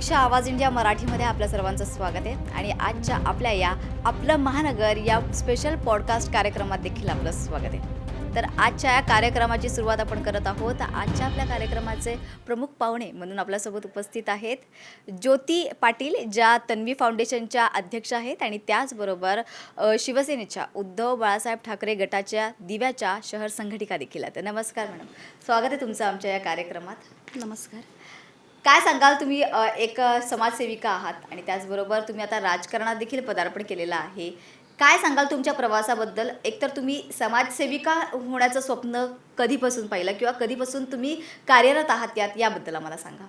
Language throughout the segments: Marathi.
प्रतीक्षा आवाज इंडिया मराठीमध्ये आपल्या सर्वांचं स्वागत आहे. आणि आजच्या आपल्या या आपलं महानगर या स्पेशल पॉडकास्ट कार्यक्रमात देखील आपलं स्वागत आहे. तर आजच्या या कार्यक्रमाची सुरुवात आपण करत आहोत. आजच्या आपल्या कार्यक्रमाचे प्रमुख पाहुणे म्हणून आपल्यासोबत उपस्थित आहेत ज्योती पाटील ज्या तन्वी फाउंडेशनच्या अध्यक्ष आहेत आणि त्याचबरोबर शिवसेनेच्या उद्धव बाळासाहेब ठाकरे गटाच्या दिव्याच्या शहर संघटिका देखील आहेत. नमस्कार मॅडम. स्वागत आहे तुमचं आमच्या या कार्यक्रमात. नमस्कार. काय सांगाल तुम्ही एक समाजसेविका आहात आणि त्याचबरोबर तुम्ही आता राजकारणात देखील पदार्पण केलेलं आहे. काय सांगाल तुमच्या प्रवासाबद्दल? एकतर तुम्ही समाजसेविका होण्याचं स्वप्न कधीपासून पाहिलं किंवा कधीपासून तुम्ही कार्यरत आहात यात याबद्दल आम्हाला सांगा.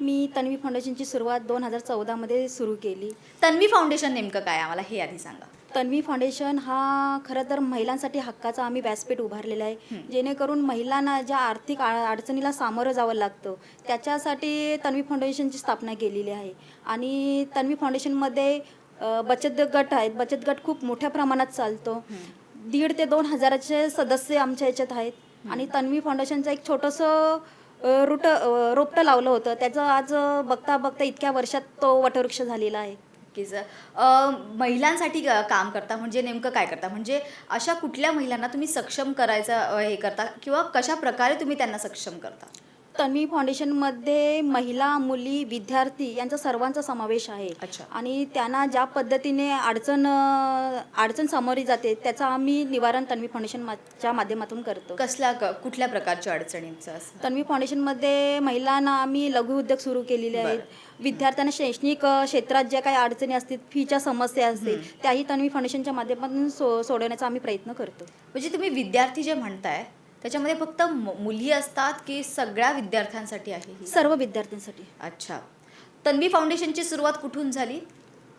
मी तन्वी फाउंडेशनची सुरुवात दोन हजार चौदामध्ये सुरू केली. तन्वी फाउंडेशन नेमकं काय आम्हाला हे आधी सांगा. तन्वी फाउंडेशन हा खरं तर महिलांसाठी हक्काचा आम्ही व्यासपीठ उभारलेला आहे. जेणेकरून महिलांना ज्या आर्थिक अडचणीला सामोरं जावं लागतं त्याच्यासाठी तन्वी फाउंडेशनची स्थापना केलेली आहे. आणि तन्वी फाउंडेशनमध्ये बचत गट आहेत. बचत गट खूप मोठ्या प्रमाणात चालतो. दीड ते दोन हजाराचे सदस्य आमच्या याच्यात आहेत. आणि तन्वी फाउंडेशनचं एक छोटंसं रुट रोपटं लावलं होतं. त्याचं आज बघता बघता इतक्या वर्षात तो वटवृक्ष झालेला आहे. की जर महिलांसाठी क- काम करता म्हणजे नेमकं काय करता? म्हणजे अशा कुठल्या महिलांना तुम्ही सक्षम करायचं हे करता? किंवा कशा प्रकारे तुम्ही त्यांना सक्षम करता? तन्वी फाउंडेशनमध्ये महिला मुली विद्यार्थी यांचा सर्वांचा समावेश आहे. अच्छा. आणि त्यांना ज्या पद्धतीने अडचण अ, अडचण सामोरी जाते त्याचं आम्ही निवारण तन्वी फाउंडेशनच्या माध्यमातून करतो. कसल्या क- कुठल्या प्रकारच्या अडचणींचं असं तन्वी फाउंडेशनमध्ये महिलांना आम्ही लघु उद्योग सुरू केलेले आहेत. विद्यार्थ्यांना शैक्षणिक अ, क्षेत्रात ज्या काही अडचणी असतील फीच्या समस्या असतील त्याही तन्वी फाउंडेशनच्या माध्यमातून सो सोडवण्याचा आम्ही प्रयत्न करतो. म्हणजे तुम्ही विद्यार्थी जे म्हणताय त्याच्यामध्ये फक्त मुली असतात की सगळ्या विद्यार्थ्यांसाठी आहे ही? सर्व विद्यार्थ्यांसाठी. अच्छा. तन्वी फाउंडेशनची सुरुवात कुठून झाली?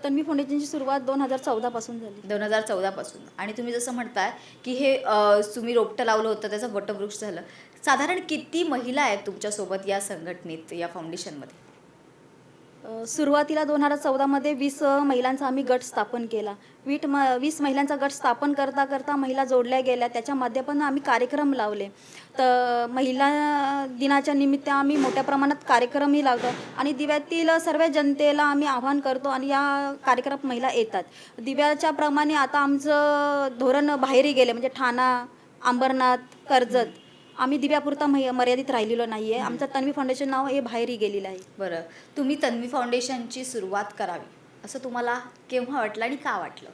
तन्वी फाउंडेशनची सुरुवात दोन हजार चौदापासून झाली. दोन हजार चौदापासून आणि तुम्ही जसं म्हणताय की हे अ, तुम्ही रोपटं लावलं होतं त्याचं वटवृक्ष झालं. साधारण किती महिला आहेत तुमच्यासोबत या संघटनेत या फाउंडेशनमध्ये? सुरुवातीला दोन हजार चौदामध्ये वीस महिलांचा आम्ही गट स्थापन केला. वीट म वीस महिलांचा गट स्थापन करता करता महिला जोडल्या गेल्या. त्याच्या माध्यमातून आम्ही कार्यक्रम लावले. तर महिला दिनाच्या निमित्त आम्ही मोठ्या प्रमाणात कार्यक्रमही लावतो आणि दिव्यातील सर्व जनतेला आम्ही आवाहन करतो आणि या कार्यक्रमात महिला येतात. दिव्याच्या प्रमाणे आता आमचं धोरण बाहेरही गेले. म्हणजे ठाणा अंबरनाथ कर्जत आम्ही दिव्यापुरता मै- मर्यादित राहिलेलो नाही आहे आमचं तन्वी फाउंडेशन नाव हे बाहेरही गेलेलं आहे. बरं. तुम्ही तन्वी फाउंडेशनची सुरुवात करावी. असं तुम्हाला केव्हा वाटलं आणि का वाटलं?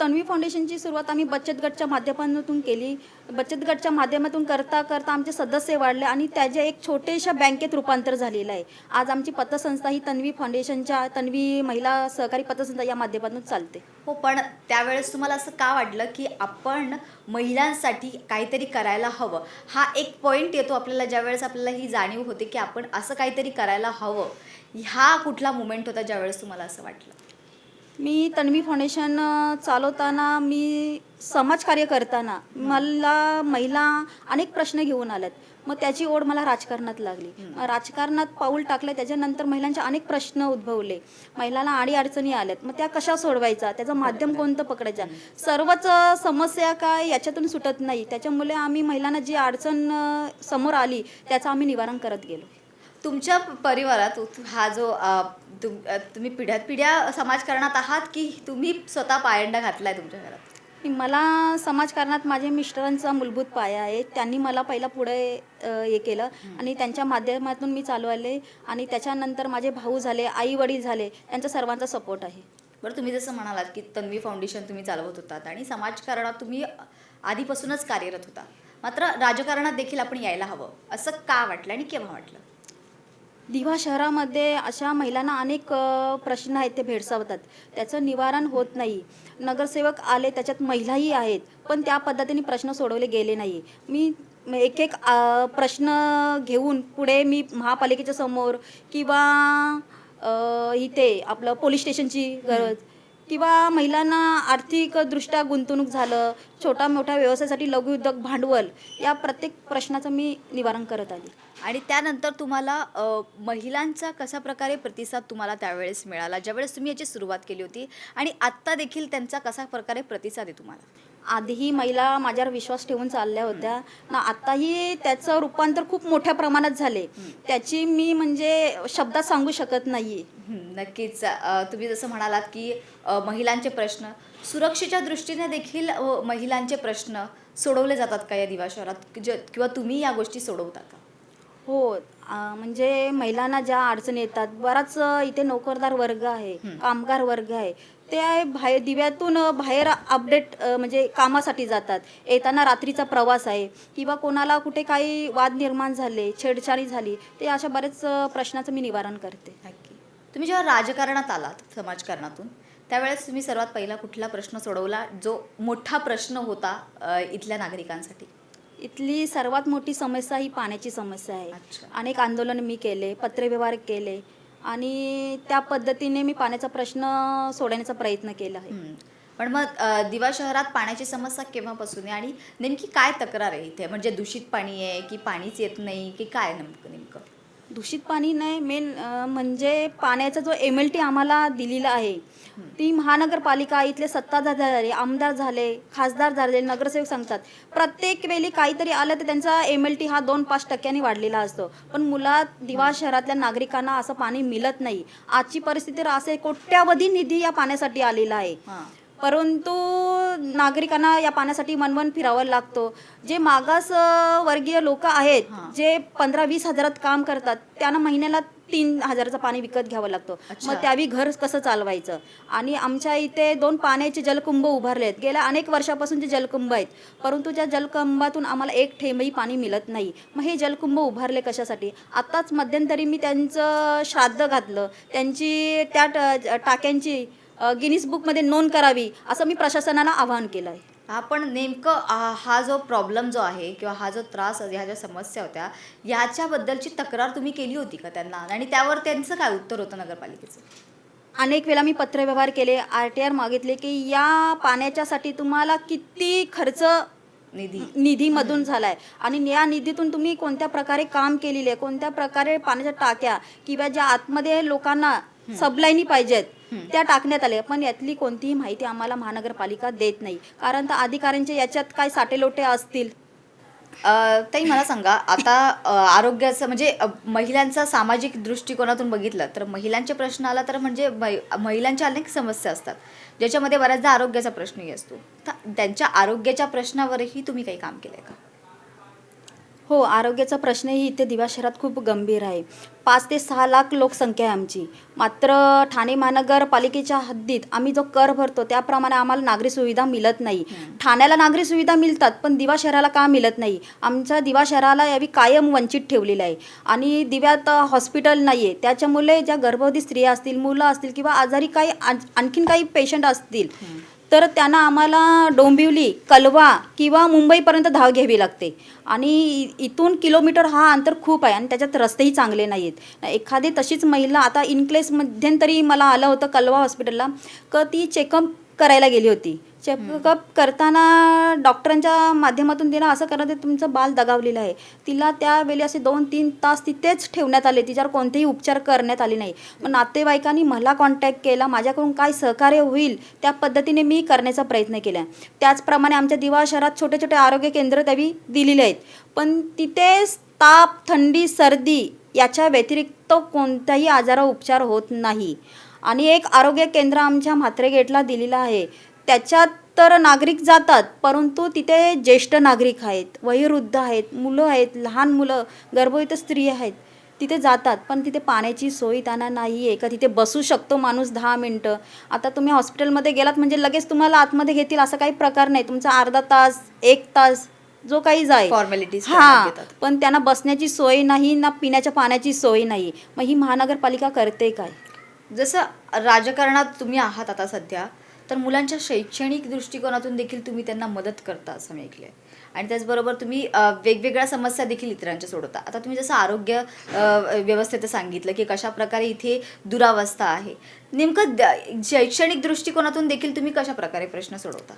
तन्वी फाउंडेशनची सुरुवात आम्ही बचत गटच्या माध्यमातून केली. बचत गटच्या माध्यमातून करता करता आमचे सदस्य वाढले आणि त्याचे एक छोटेशा बँकेत रूपांतर झालेलं आहे. आज आमची पतसंस्था ही तन्वी फाउंडेशनच्या तन्वी महिला सहकारी पतसंस्था या माध्यमातून चालते. हो पण त्यावेळेस तुम्हाला असं का वाटलं की आपण महिलांसाठी काहीतरी करायला हवं? हा एक पॉईंट येतो आपल्याला ज्यावेळेस आपल्याला ही जाणीव होते की आपण असं काहीतरी करायला हवं. हा कुठला मुमेंट होता ज्यावेळेस तुम्हाला असं वाटलं? मी तन्वी फाउंडेशन चालवताना मी समाजकार्य करताना मला महिला अनेक प्रश्न घेऊन आल्यात. मग त्याची ओढ मला राजकारणात लागली. राजकारणात पाऊल टाकलं त्याच्यानंतर महिलांचे अनेक प्रश्न उद्भवले. महिलांना आडी अडचणी आल्यात. मग त्या कशा सोडवायचा? त्याचं माध्यम कोणतं पकडायचं? सर्वच समस्या काय याच्यातून सुटत नाही. त्याच्यामुळे आम्ही महिलांना जी अडचण समोर आली त्याचं आम्ही निवारण करत गेलो. तुमच्या परिवारात हा जो तुम तुम्ही पिढ्यात पिढ्या समाजकारणात आहात की तुम्ही स्वतः पायंडा घातलाय तुमच्या घरात? मला समाजकारणात माझ्या मिस्टरांचा मूलभूत पाया आहे. त्यांनी मला पहिला पुढे हे केलं आणि त्यांच्या माध्यमातून मी चालू आले आणि त्याच्यानंतर माझे भाऊ झाले आई वडील झाले त्यांचा सर्वांचा सपोर्ट आहे. बरं तुम्ही जसं म्हणालात की तन्वी फाउंडेशन तुम्ही चालवत होतात आणि समाजकारणात तुम्ही आधीपासूनच कार्यरत होता. मात्र राजकारणात देखील आपण यायला हवं. असं का वाटलं आणि केव्हा वाटलं? दिवा शहरामध्ये अशा महिलांना अनेक प्रश्न आहेत ते भेडसावतात. त्याचं निवारण होत नाही. नगरसेवक आले त्याच्यात महिलाही आहेत पण त्या पद्धतीने प्रश्न सोडवले गेले नाही. मी एक एक प्रश्न घेऊन पुढे मी महापालिकेच्या समोर किंवा इथे आपलं पोलीस स्टेशनची गरज किंवा महिलांना आर्थिकदृष्ट्या गुंतवणूक झालं छोटा मोठ्या व्यवसायासाठी लघुउद्योग भांडवल या प्रत्येक प्रश्नाचं मी निवारण करत आली. आणि त्यानंतर तुम्हाला अ, महिलांचा कशा प्रकारे प्रतिसाद तुम्हाला त्यावेळेस मिळाला? ज्यावेळेस तुम्ही याची सुरुवात केली होती आणि आत्ता देखील त्यांचा कसा प्रकारे प्रतिसाद आहे तुम्हाला? आधीही महिला माझ्यावर विश्वास ठेवून चालल्या होत्या. ना आताही त्याचं रूपांतर खूप मोठ्या प्रमाणात झाले. त्याची मी म्हणजे शब्दात सांगू शकत नाही नक्कीच. तुम्ही जसं म्हणालात की महिलांचे प्रश्न. सुरक्षेच्या दृष्टीने देखील महिलांचे प्रश्न सोडवले जातात का या दिवा शहरात किंवा तुम्ही या गोष्टी सोडवता का? हो म्हणजे महिलांना ज्या अडचणी येतात बराच इथे नोकरदार वर्ग आहे कामगार वर्ग आहे. ते आहे बाहेर दिव्यातून बाहेर अपडेट म्हणजे कामासाठी जातात. येताना रात्रीचा प्रवास आहे. किंवा कोणाला कुठे काही वाद निर्माण झाले छेडछाडी झाली ते अशा बरेच अ, प्रश्नाचं मी निवारण करते. नक्की. तुम्ही जेव्हा राजकारणात आलात समाजकारणातून त्यावेळेस तुम्ही सर्वात पहिला कुठला प्रश्न सोडवला जो मोठा प्रश्न होता इथल्या नागरिकांसाठी? इथली सर्वात मोठी समस्या ही पाण्याची समस्या आहे. अनेक आंदोलन मी केले पत्रव्यवहार केले आणि त्या पद्धतीने मी पाण्याचा प्रश्न सोडवण्याचा प्रयत्न केला आहे. पण मग दिवा शहरात पाण्याची समस्या केव्हापासून आहे? आणि नेमकी काय तक्रार आहे इथे? म्हणजे दूषित पाणी आहे की पाणीच येत नाही की काय नेमकं नेमकं? दूषित पाणी नाही मेन म्हणजे पाण्याचा जो एम एल टी आम्हाला दिलेला आहे ती महानगरपालिका इथले सत्ताधार झाले आमदार झाले खासदार झाले नगरसेवक सांगतात. प्रत्येक वेळी काहीतरी आलं तर त्यांचा एम एल टी हा दोन पाच टक्क्यांनी वाढलेला असतो. पण मुला दिवा शहरातल्या नागरिकांना असं पाणी मिळत नाही. आजची परिस्थिती तर असे कोट्यावधी निधी या पाण्यासाठी आलेला आहे. परंतु नागरिकांना या पाण्यासाठी मनवन फिरावं लागतो. जे मागास वर्गीय लोक आहेत. जे पंधरा वीस हजारात काम करतात त्यांना महिन्याला तीन हजाराचं पाणी विकत घ्यावं लागतं. मग त्यावी घर कसं चालवायचं? आणि आमच्या इथे दोन पाण्याचे जलकुंभ उभारले आहेत गेल्या अनेक वर्षापासून जे जलकुंभ आहेत परंतु त्या जलकुंभातून आम्हाला एक थेंबही पाणी मिळत नाही. मग हे जलकुंभ उभारले कशासाठी? आत्ताच मध्यंतरी मी त्यांचं श्राद्ध घातलं. त्यांची त्या टाक्यांची अ, गिनीस बुकमध्ये नोंद करावी असं मी प्रशासनाला आवाहन केलं आहे आपण नेमकं हा जो प्रॉब्लेम जो आहे किंवा हा जो त्रास ह्या ज्या समस्या होत्या याच्याबद्दलची तक्रार तुम्ही केली होती का त्यांना? आणि त्यावर त्यांचं काय उत्तर होतं नगरपालिकेचं? अनेक वेळा मी पत्रव्यवहार केले आर टी आर मागितले की या पाण्याच्यासाठी तुम्हाला किती खर्च निधी. निधीमधून झालाय. आणि या निधीतून तुम्ही कोणत्या प्रकारे काम केलेले आहे कोणत्या प्रकारे पाण्याच्या टाक्या किंवा ज्या आतमध्ये लोकांना सबलाईनी पाहिजेत त्या टाकण्यात आल्या पण यातली कोणतीही माहिती आम्हाला महानगरपालिका देत नाही. कारण तर अधिकाऱ्यांच्या याच्यात काय साटेलोटे असतील? ताई मला सांगा. आता आरोग्याचं म्हणजे महिलांचा सामाजिक दृष्टिकोनातून बघितलं तर महिलांचे प्रश्न आला तर म्हणजे महिलांच्या अनेक समस्या असतात. ज्याच्यामध्ये बऱ्याचदा आरोग्याचा प्रश्नही असतो. तर त्यांच्या आरोग्याच्या प्रश्नावरही तुम्ही काही काम केलंय का? हो आरोग्याचा प्रश्नही इथे दिवा शहरात खूप गंभीर आहे. पाच ते सहा लाख लोकसंख्या आहे आमची. मात्र ठाणे महानगरपालिकेच्या हद्दीत आम्ही जो कर भरतो त्याप्रमाणे आम्हाला नागरी सुविधा मिळत नाही. ठाण्याला नागरी सुविधा मिळतात पण दिवा शहराला का मिळत नाही? आमच्या दिवा शहराला यावी कायम वंचित ठेवलेलं आहे. आणि दिव्यात हॉस्पिटल नाही आहे त्याच्यामुळे ज्या गर्भवती स्त्रिया असतील मुलं असतील किंवा आजारी काही आण- आणखीन काही पेशंट असतील तर त्यांना आम्हाला डोंबिवली कलवा किंवा मुंबईपर्यंत धाव घ्यावी लागते. आणि इथून किलोमीटर हा अंतर खूप आहे आणि त्याच्यात रस्तेही चांगले नाही आहेत एखादी तशीच महिला आता इनक्लेस मध्यंतरी मला आलं होतं कलवा हॉस्पिटलला क ती चेकअप करायला गेली होती. चेकअप करताना डॉक्टरांच्या माध्यमातून तिला असं करत आहे तुमचं बाल दगावलेलं आहे. तिला त्यावेळी असे दोन तीन तास तिथेच ठेवण्यात आले तिच्यावर कोणतेही उपचार करण्यात आले नाही. मग नातेवाईकांनी मला कॉन्टॅक्ट केला माझ्याकडून काय सहकार्य होईल त्या पद्धतीने मी करण्याचा प्रयत्न केला. त्याचप्रमाणे आमच्या दिवा शहरात छोटे छोटे आरोग्य केंद्र त्यावी दिलेले आहेत. पण तिथे ताप थंडी सर्दी याच्या व्यतिरिक्त कोणत्याही आजारा उपचार होत नाही. आणि एक आरोग्य केंद्र आमच्या म्हात्रे गेटला दिलेलं आहे. त्याच्यात तर नागरिक जातात परंतु तिथे ज्येष्ठ नागरिक आहेत वयोवृद्ध आहेत मुलं आहेत लहान मुलं गर्भवती स्त्री आहेत तिथे जातात पण तिथे पाण्याची सोय त्यांना नाही आहे का तिथे बसू शकतो माणूस दहा मिनटं? आता तुम्ही हॉस्पिटलमध्ये गेलात म्हणजे लगेच तुम्हाला आतमध्ये घेतील असं काही प्रकार नाही. तुमचा अर्धा तास एक तास जो काही जाईल. फॉर्मॅलिटीज हा पण त्यांना बसण्याची सोय नाही ना पिण्याच्या पाण्याची सोय नाही. मग ही महानगरपालिका करते काय? जसं राजकारणात तुम्ही आहात आता सध्या तर मुलांच्या शैक्षणिक दृष्टिकोनातून देखील तुम्ही त्यांना मदत करता असं मी ऐकलंय. आणि त्याचबरोबर तुम्ही वेगवेगळ्या समस्या देखील इतरांच्या सोडवता. आता तुम्ही जसं आरोग्य व्यवस्थेचं सांगितलं की कशा प्रकारे इथे दुरावस्था आहे. नेमकं शैक्षणिक दृष्टिकोनातून देखील तुम्ही कशा प्रकारे प्रश्न सोडवता?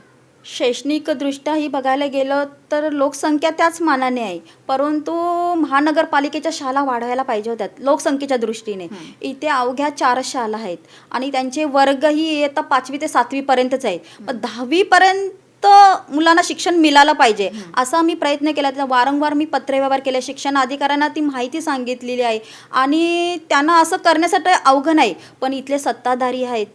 शैक्षणिकदृष्ट्याही बघायला गेलं तर लोकसंख्या त्याच मानाने आहे. परंतु महानगरपालिकेच्या शाळा वाढवायला पाहिजे होत्या लोकसंख्येच्या दृष्टीने. इथे अवघ्या चार शाळा आहेत आणि त्यांचे वर्गही येतात पाचवी ते सातवीपर्यंतच आहेत पण दहावीपर्यंत मुक्त मुलांना शिक्षण मिळालं पाहिजे. असा मी प्रयत्न केला. त्याचा वारंवार मी पत्रव्यवहार केले. शिक्षण अधिकाऱ्यांना ती माहिती सांगितलेली आहे. आणि त्यांना असं करण्यासाठी अवघड आहे पण इथले सत्ताधारी आहेत.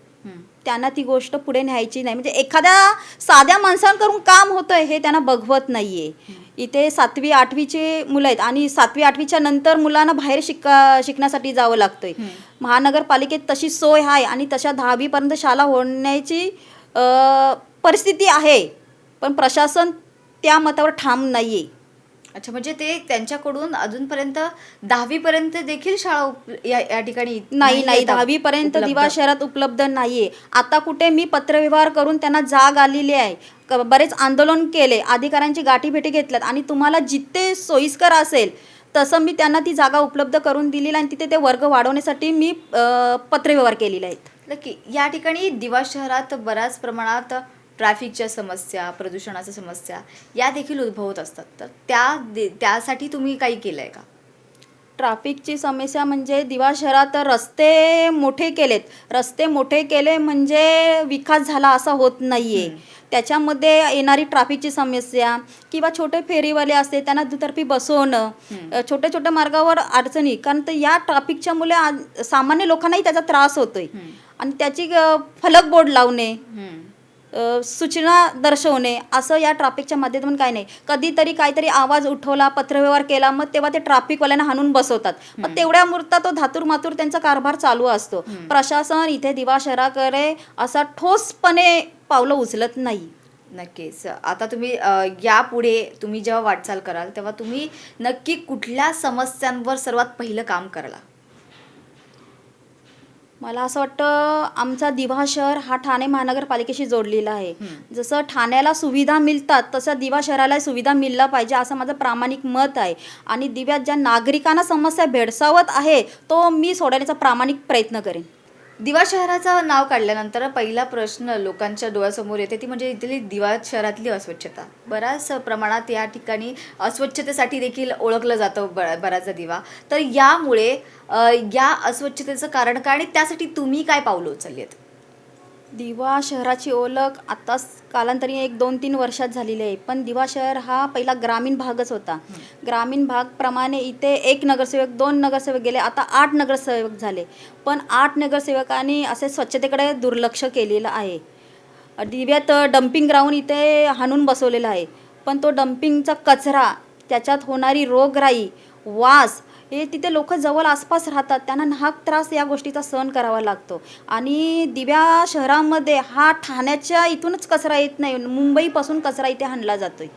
त्यांना ती गोष्ट पुढे न्यायची नाही. म्हणजे एखाद्या साध्या माणसांकडून काम होतंय हे त्यांना बघवत नाहीये. इथे सातवी आठवीचे मुलं आहेत आणि सातवी आठवीच्या नंतर मुलांना बाहेर शिका शिकण्यासाठी जावं लागतंय. महानगरपालिकेत तशी सोय आहे आणि तशा दहावीपर्यंत शाळा होण्याची परिस्थिती आहे. पण प्रशासन त्या मतावर ठाम नाहीये. अच्छा म्हणजे ते त्यांच्याकडून अजूनपर्यंत दहावीपर्यंत देखील शाळा उप- या या ठिकाणी नाही नाही दहावी पर्यंत उपलब्ध. दिवा शहरात उपलब्ध नाहीये. आता कुठे मी पत्रव्यवहार करून त्यांना जाग आलेली आहे. क- बरेच आंदोलन केले अधिकाऱ्यांची गाठीभेटी घेतल्यात आणि तुम्हाला जिथे सोयीस्कर असेल तसं मी त्यांना ती जागा उपलब्ध करून दिलेली आणि तिथे ते वर्ग वाढवण्यासाठी मी अ, पत्रव्यवहार केलेले आहेत. नक्की या ठिकाणी दिवा शहरात बऱ्याच प्रमाणात ट्रॅफिकच्या समस्या प्रदूषणाच्या समस्या या देखील उद्भवत असतात. तर त्या दे- त्यासाठी तुम्ही काही केलंय का? ट्रॅफिकची समस्या म्हणजे दिवा शहरात रस्ते मोठे केलेत. रस्ते मोठे केले म्हणजे विकास झाला असा होत नाहीये. त्याच्यामध्ये येणारी ट्रॅफिकची समस्या किंवा छोटे फेरीवाले असते त्यांना दुतर्फी बसवणं छोट्या छोट्या मार्गावर अडचणी कारण तर या ट्रॅफिकच्या मुले सामान्य लोकांनाही त्याचा त्रास होतोय. आणि त्याची फलक बोर्ड लावणे सूचना दर्शवणे असं या ट्रॅफिकच्या माध्यमातून काय नाही. कधीतरी काहीतरी आवाज उठवला पत्रव्यवहार केला मग तेव्हा ते ट्रॅफिकवाल्यांना हाणून बसवतात. मग तेवढ्या मुहूर्तात तो धातूर मातूर त्यांचा कारभार चालू असतो. प्रशासन इथे दिवा शहराकडे असा ठोसपणे पावलं उचलत नाही. नक्कीच. आता तुम्ही यापुढे तुम्ही जेव्हा वाटचाल कराल तेव्हा तुम्ही नक्की कुठल्या समस्यांवर सर्वात पहिलं काम कराल? मला असं वाटतं आमचा दिवा शहर हा ठाणे महानगरपालिकेशी जोडलेला आहे. जसं ठाण्याला सुविधा मिळतात तसं दिवा शहराला सुविधा मिळला पाहिजे असं माझं प्रामाणिक मत आहे. आणि दिव्यात ज्या नागरिकांना समस्या भेडसावत आहे तो मी सोडवण्याचा प्रामाणिक प्रयत्न करेन. दिवा शहराचं नाव काढल्यानंतर पहिला प्रश्न लोकांच्या डोळ्यासमोर येते. ती म्हणजे इथली दिवा शहरातली अस्वच्छता. बऱ्याच प्रमाणात या ठिकाणी अस्वच्छतेसाठी देखील ओळखलं जातं ब बराचसा दिवा. तर यामुळे या अस्वच्छतेचं कारण काय आणि त्यासाठी तुम्ही काय पावलं उचलली आहेत दिवा शहराची ओळख आत्ताच कालांतरी एक दोन तीन वर्षात झालेली आहे. पण दिवा शहर हा पहिला ग्रामीण भागच होता. ग्रामीण भागप्रमाणे इथे एक नगरसेवक दोन नगरसेवक गेले आता आठ नगरसेवक झाले. पण आठ नगरसेवकांनी असे स्वच्छतेकडे दुर्लक्ष केलेलं आहे. दिव्यात डम्पिंग ग्राउंड इथे हाणून बसवलेला आहे. पण तो डम्पिंगचा कचरा त्याच्यात होणारी रोगराई वास हे तिथे लोक जवळ आसपास राहतात. त्यांना नाहक त्रास या गोष्टीचा सहन करावा लागतो. आणि दिव्या शहरामध्ये हा ठाण्याच्या इथूनच कचरा येत नाही. मुंबईपासून कचरा इथे आणला जातोय.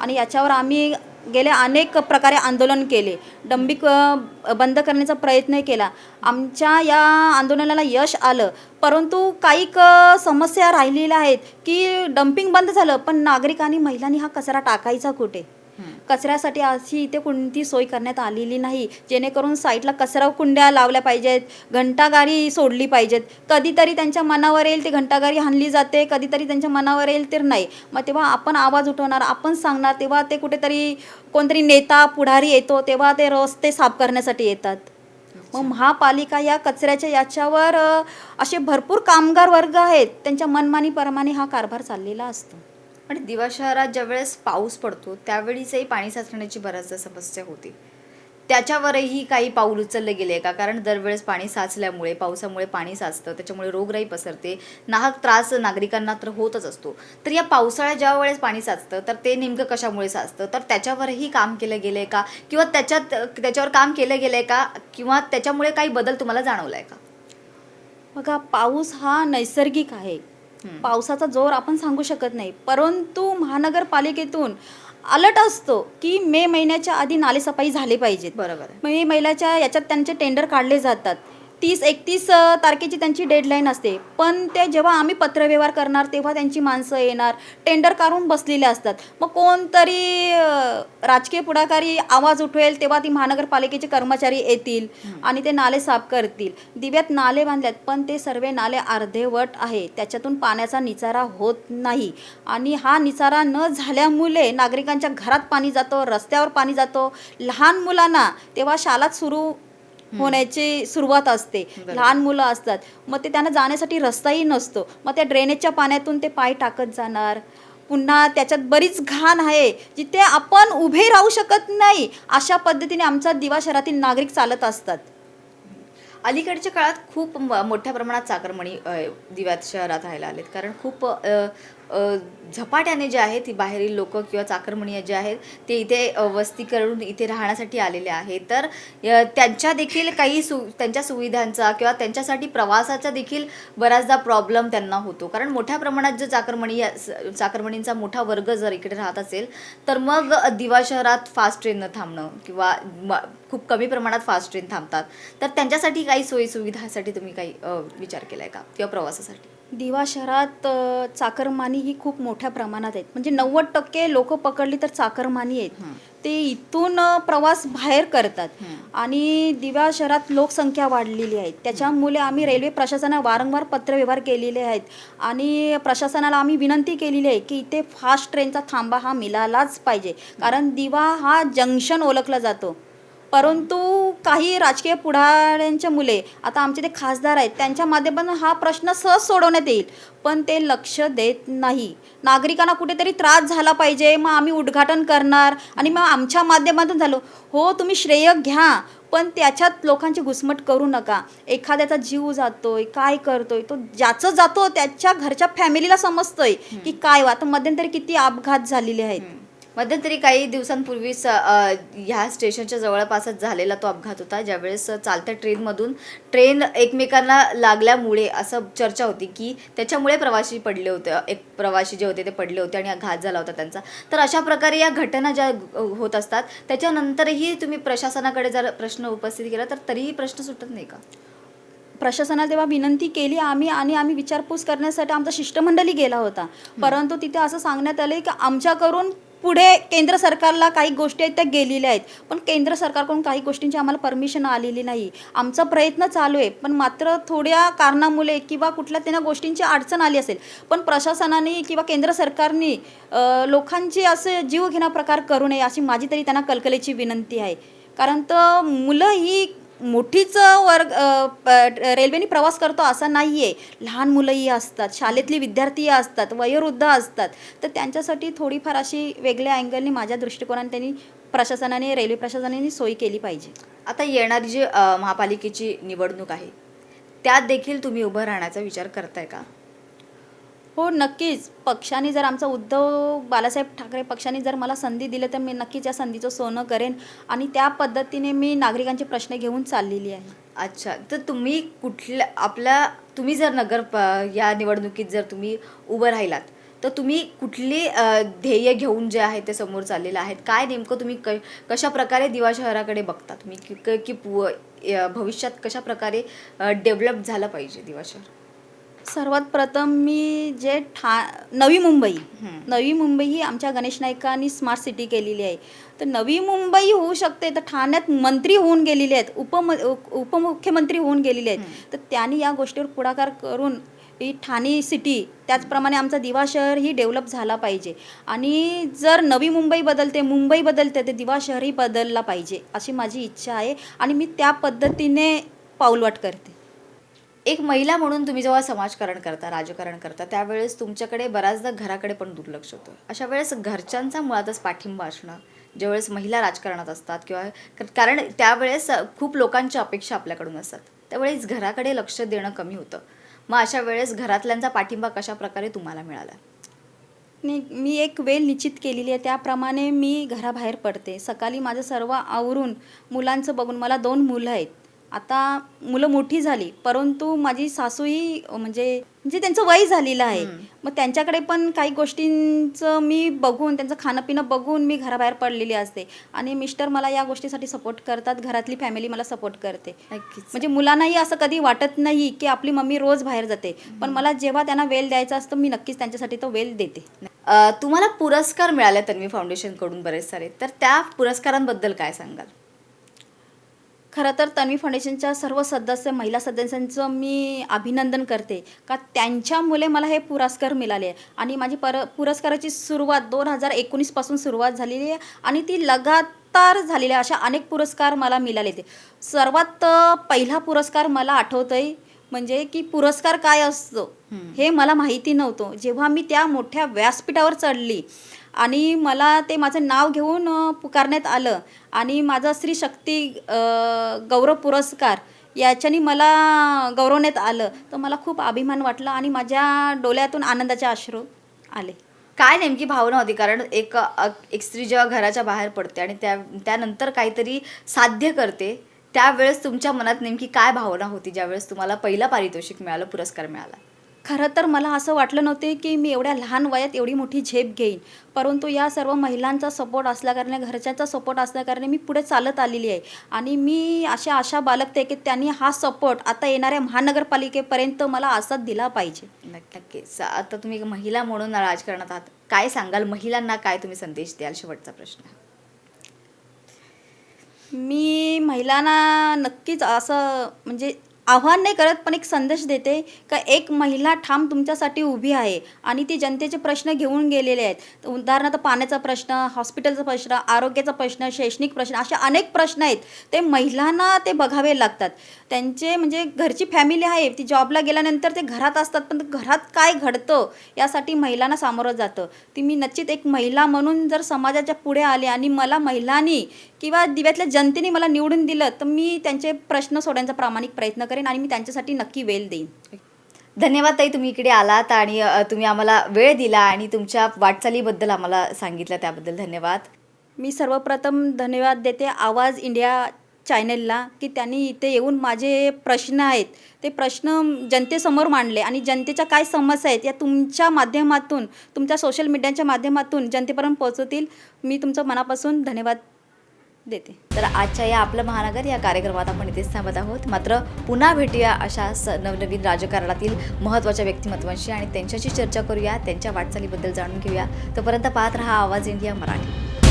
आणि याच्यावर आम्ही गेले अनेक प्रकारे आंदोलन केले. डंबिक बंद करण्याचा प्रयत्न केला. आमच्या या आंदोलनाला यश आलं. परंतु काही क समस्या राहिलेल्या आहेत की डम्पिंग बंद झालं पण नागरिकांनी महिलांनी हा कचरा टाकायचा कुठे? कचऱ्यासाठी अशी इथे कोणती सोय करण्यात आलेली नाही. जेणेकरून साईडला कचरा कुंड्या लावल्या पाहिजेत घंटागारी सोडली पाहिजेत. कधीतरी त्यांच्या मनावर येईल ते घंटागारी हाणली जाते कधीतरी त्यांच्या मनावर येईल तर नाही. मग तेव्हा आपण आवाज उठवणार आपण सांगणार तेव्हा ते कुठेतरी कोणतरी नेता पुढारी येतो तेव्हा ते रस्ते साफ करण्यासाठी येतात. मग महापालिका या कचऱ्याच्या याच्यावर असे भरपूर कामगार वर्ग आहेत त्यांच्या मनमानीप्रमाणे हा कारभार चाललेला असतो. आणि दिवा शहरात ज्यावेळेस पाऊस पडतो त्यावेळीचही पाणी साचण्याची बऱ्याचदा समस्या होती. त्याच्यावरही काही पाऊल उचलले गेले का? कारण दरवेळेस पाणी साचल्यामुळे पावसामुळे पाणी साचतं त्याच्यामुळे रोगराई पसरते नाहक त्रास नागरिकांना तर होतच असतो. तर या पावसाळ्यात ज्या वेळेस पाणी साचतं तर ते नेमकं कशामुळे साचतं? तर त्याच्यावरही काम केलं गेलंय का? किंवा त्याच्यात त्याच्यावर काम केलं गेलंय का? किंवा त्याच्यामुळे काही बदल तुम्हाला जाणवलाय का? बघा पाऊस हा नैसर्गिक आहे. पावसाचा जोर आपण सांगू शकत नाही. परंतु महानगरपालिकेतून अलर्ट असतो की मे महिन्याच्या आधी नालेसफाई झाली पाहिजेत. बरोबर मे महिन्याच्या याच्यात त्यांचे टेंडर काढले जातात. तीस एकतीस तारखेची त्यांची डेडलाईन असते. पण ते जेव्हा आम्ही पत्रव्यवहार करणार तेव्हा त्यांची माणसं येणार टेंडर काढून बसलेले असतात. मग कोणतरी राजकीय पुढाकारी आवाज उठवेल तेव्हा ती महानगरपालिकेचे कर्मचारी येतील आणि ते नाले साफ करतील. दिव्यात नाले बांधल्यात पण ते सर्व नाले अर्धेवट आहे. त्याच्यातून पाण्याचा निचारा होत नाही. आणि हा निचारा न झाल्यामुळे नागरिकांच्या घरात पाणी जातो रस्त्यावर पाणी जातो. लहान मुलांना तेव्हा शाळात सुरू होण्याची सुरुवात असते. लहान मुलं असतात. मग ते त्यांना जाण्यासाठी रस्ताही नसतो. मग त्या ड्रेनेजच्या पाण्यातून ते पाय टाकत जाणार. पुन्हा त्याच्यात बरीच घाण आहे जिथे आपण उभे राहू शकत नाही अशा पद्धतीने आमचा दिवा शहरातील नागरिक चालत असतात. अलीकडच्या काळात खूप मोठ्या प्रमाणात चाकरमणी दिव्यात शहरात राहायला आलेत. कारण खूप झपाट्याने जे आहे ती बाहेरील लोक किंवा चाकरमणी जे आहेत ते इथे वस्ती करून इथे राहण्यासाठी आलेले आहेत. तर त्यांच्या देखील काही सु त्यांच्या सुविधांचा किंवा त्यांच्यासाठी प्रवासाचा देखील बऱ्याचदा प्रॉब्लेम त्यांना होतो. कारण मोठ्या प्रमाणात जर चाकरमणी चाकरमणींचा मोठा वर्ग जर इकडे राहत असेल तर मग दिवा शहरात फास्ट ट्रेननं थांबणं किंवा खूप कमी प्रमाणात फास्ट ट्रेन थांबतात. तर त्यांच्यासाठी काही सोयीसुविधासाठी तुम्ही काही विचार केला आहे का? किंवा प्रवासासाठी? दिवा शहरात चाकरमानी ही खूप मोठ्या प्रमाणात आहेत. म्हणजे नव्वद टक्के लोक पकडली तर चाकरमानी आहेत. ते इथून प्रवास बाहेर करतात. आणि दिव्या शहरात लोकसंख्या वाढलेली आहे. त्याच्यामुळे आम्ही रेल्वे प्रशासनाला वारंवार पत्रव्यवहार केलेले आहेत. आणि प्रशासनाला आम्ही विनंती केलेली आहे की इथे फास्ट ट्रेनचा थांबा हा मिळालाच पाहिजे. कारण दिवा हा जंक्शन ओळखला जातो. परंतु काही राजकीय पुढाऱ्यांच्या मुले आता आमचे ते खासदार आहेत त्यांच्या माध्यमातून हा प्रश्न सहज सोडवण्यात येईल. पण ते लक्ष देत नाही. नागरिकांना कुठेतरी त्रास झाला पाहिजे. मग आम्ही उद्घाटन करणार आणि मग आमच्या माध्यमातून झालो. हो तुम्ही श्रेय घ्या पण त्याच्यात लोकांची घुसमट करू नका. एखाद्याचा जीव जातोय काय करतोय तो ज्याचं जातो त्याच्या घरच्या फॅमिलीला समजतोय की काय वा आता मध्यंतरी किती अपघात झालेले आहेत. मध्यंतरी काही दिवसांपूर्वीच ह्या स्टेशनच्या जवळपासच झालेला तो अपघात होता ज्यावेळेस चालत्या ट्रेनमधून ट्रेन एकमेकांना लागल्यामुळे असं चर्चा होती की त्याच्यामुळे प्रवासी पडले होते एक प्रवासी जे होते ते पडले होते आणि घात झाला होता त्यांचा. तर अशा प्रकारे या घटना ज्या होत असतात त्याच्यानंतरही तुम्ही प्रशासनाकडे जर प्रश्न उपस्थित केला तर तरीही प्रश्न सुटत नाही का? प्रशासनाला तेव्हा विनंती केली आम्ही आणि आम्ही विचारपूस करण्यासाठी आमचा शिष्टमंडळी गेला होता. परंतु तिथे असं सांगण्यात आलं की आमच्याकडून पुढे केंद्र सरकारला काही गोष्टी आहेत त्या गेलेल्या आहेत. पण केंद्र सरकारकडून काही गोष्टींची आम्हाला परमिशन आलेली नाही. आमचा प्रयत्न चालू आहे. पण मात्र थोड्या कारणामुळे किंवा कुठल्या त्यांना गोष्टींची अडचण आली असेल. पण प्रशासनाने किंवा केंद्र सरकारने लोकांची असे जीव घेणा प्रकार करू नये अशी माझी तरी त्यांना कलकलेची विनंती आहे. कारण तर मुलं ही मोठीच वर्ग रेल्वेने प्रवास करतो असं नाही आहे लहान मुलंही असतात शाळेतली विद्यार्थी असतात वयोवृद्ध असतात. तर त्यांच्यासाठी थोडीफार अशी वेगळ्या अँगलने माझ्या दृष्टिकोनाने त्यांनी प्रशासनाने रेल्वे प्रशासनाने सोय केली पाहिजे. आता येणारी जी महापालिकेची निवडणूक आहे त्यात देखील तुम्ही उभं राहण्याचा विचार करताय का? हो नक्कीच. पक्षाने जर आमचा उद्धव बाळासाहेब ठाकरे पक्षाने जर मला संधी दिली तर मी नक्कीच या संधीचं सोनं करेन आणि त्या पद्धतीने मी नागरिकांचे प्रश्न घेऊन चाललेली आहे. अच्छा. तर तुम्ही कुठल्या आपल्या तुम्ही जर नगर प- या निवडणुकीत जर तुम्ही उभं राहिलात तर तुम्ही कुठली अ, ध्येय घेऊन जे आहे ते समोर चाललेलं आहेत? काय नेमकं तुम्ही क कशा प्रकारे दिवा शहराकडे बघता तुम्ही? की की पु- अ, भविष्यात कशा प्रकारे डेव्हलप झालं पाहिजे दिवा शहर? सर्वात प्रथम मी जे ठा नवी मुंबई. नवी मुंबई ही आमच्या गणेश नाईकांनी स्मार्ट सिटी केलेली आहे. तर नवी मुंबई होऊ शकते तर ठाण्यात मंत्री होऊन गेलेले आहेत उपम उप- उपमुख्यमंत्री होऊन गेलेले आहेत. तर त्यांनी या गोष्टीवर पुढाकार करून ही ठाणे सिटी त्याचप्रमाणे आमचा दिवा शहर ही डेव्हलप झाला पाहिजे. आणि जर नवी मुंबई बदलते मुंबई बदलते तर दिवा शहरही बदलला पाहिजे अशी माझी इच्छा आहे. आणि मी त्या पद्धतीने पाऊलवाट करते. एक महिला म्हणून तुम्ही जेव्हा समाजकारण करता राजकारण करता त्यावेळेस तुमच्याकडे बऱ्याचदा घराकडे पण दुर्लक्ष होतं. अशा वेळेस घरच्यांचा मुळातच पाठिंबा असणं ज्यावेळेस महिला राजकारणात असतात किंवा कारण त्यावेळेस खूप लोकांच्या अपेक्षा आपल्याकडून असतात. त्यावेळेस घराकडे लक्ष देणं कमी होतं. मग अशा वेळेस घरातल्यांचा पाठिंबा कशा प्रकारे तुम्हाला मिळाला? नाही मी एक वेळ निश्चित केलेली आहे. त्याप्रमाणे मी घराबाहेर पडते. सकाळी माझं सर्व आवरून मुलांचं बघून मला दोन मुलं आहेत. आता मुलं मोठी झाली परंतु माझी सासूही म्हणजे म्हणजे त्यांचं वय झालेलं आहे. मग त्यांच्याकडे पण काही गोष्टींचं मी बघून त्यांचं खाणं पिणं बघून मी घराबाहेर पडलेली असते. आणि मिस्टर मला या गोष्टीसाठी सपोर्ट करतात. घरातली फॅमिली मला सपोर्ट करते. म्हणजे मुलांनाही असं कधी वाटत नाही की आपली मम्मी रोज बाहेर जाते. पण मला जेव्हा त्यांना वेळ द्यायचा असतो मी नक्कीच त्यांच्यासाठी तो वेळ देते. तुम्हाला पुरस्कार मिळाले तन्वी फाउंडेशनकडून बरेच सारे. तर त्या पुरस्कारांबद्दल काय सांगाल? खरं तर तन्वी फाउंडेशनच्या सर्व सदस्य महिला सदस्यांचं मी अभिनंदन करते. का त्यांच्यामुळे मला हे पुरस्कार मिळाले. आणि माझी पर पुरस्काराची सुरुवात दोन हजार एकोणीसपासून सुरुवात झालेली आहे. आणि ती लगातार झालेली आहे. अशा अनेक पुरस्कार मला मिळाले ते. सर्वात पहिला पुरस्कार मला आठवतं आहे म्हणजे की पुरस्कार काय असतो. हे मला माहिती नव्हतं. जेव्हा मी त्या मोठ्या व्यासपीठावर चढली आणि मला ते माझं नाव घेऊन पुकारण्यात आलं. आणि माझा स्त्री शक्ती गौरव पुरस्कार याच्याने मला गौरवण्यात आलं. तर मला खूप अभिमान वाटला आणि माझ्या डोळ्यातून आनंदाचे अश्रू आले. काय नेमकी भावना होती? कारण एक एक स्त्री जेव्हा घराच्या बाहेर पडते आणि त्या त्यानंतर काहीतरी साध्य करते त्यावेळेस तुमच्या मनात नेमकी काय भावना होती ज्यावेळेस तुम्हाला पहिला पारितोषिक मिळालं पुरस्कार मिळाला? खरं तर मला असं वाटलं नव्हते की मी एवढ्या लहान वयात एवढी मोठी झेप घेईन. परंतु या सर्व महिलांचा सपोर्ट असल्याकारणे घरच्यांचा सपोर्ट असल्याकारणे मी पुढे चालत आलेली आहे. आणि मी अशा आशा बाळगते की त्यांनी हा सपोर्ट आता येणाऱ्या महानगरपालिकेपर्यंत मला असाच दिला पाहिजे. नक्की नक्कीच आता तुम्ही एक महिला म्हणून राजकारणात आहात. काय सांगाल? महिलांना काय तुम्ही संदेश द्याल? शेवटचा प्रश्न. मी महिलांना नक्कीच असं म्हणजे आव्हान नाही करत पण एक संदेश देते का एक महिला ठाम तुमच्यासाठी उभी आहे आणि ती जनतेचे प्रश्न घेऊन गेलेले आहेत. उदाहरणार्थ पाण्याचा प्रश्न हॉस्पिटलचा प्रश्न आरोग्याचा प्रश्न शैक्षणिक प्रश्न असे अनेक प्रश्न आहेत. ते महिलांना ते बघावे लागतात. त्यांचे म्हणजे घरची फॅमिली आहे ती जॉबला गेल्यानंतर ते घरात असतात पण घरात काय घडतं यासाठी महिलांना सामोरं जातं. ती मी नक्कीच एक महिला म्हणून जर समाजाच्या पुढे आले आणि मला महिलांनी किंवा दिव्यातल्या जनतेने मला निवडून दिलं तर मी त्यांचे प्रश्न सोडण्याचा प्रामाणिक प्रयत्न करेन आणि मी त्यांच्यासाठी नक्की वेळ देईन. धन्यवाद ताई तुम्ही इकडे आलात आणि तुम्ही आम्हाला वेळ दिला आणि तुमच्या वाटचालीबद्दल आम्हाला सांगितलं त्याबद्दल धन्यवाद. मी सर्वप्रथम धन्यवाद देते आवाज इंडिया चॅनलला की त्यांनी इथे येऊन माझे प्रश्न आहेत ते प्रश्न जनतेसमोर मांडले आणि जनतेच्या काय समस्या आहेत या तुमच्या माध्यमातून तुमच्या सोशल मीडियाच्या माध्यमातून जनतेपर्यंत पोहोचवतील. मी तुमचं मनापासून धन्यवाद देते. तर आजच्या या आपलं महानगर या कार्यक्रमात आपण इथेच थांबत आहोत. मात्र पुन्हा भेटूया अशा स नवनवीन राजकारणातील महत्त्वाच्या व्यक्तिमत्वांशी आणि त्यांच्याशी चर्चा करूया त्यांच्या वाटचालीबद्दल जाणून घेऊया. तोपर्यंत पाहत रहा आवाज इंडिया मराठी.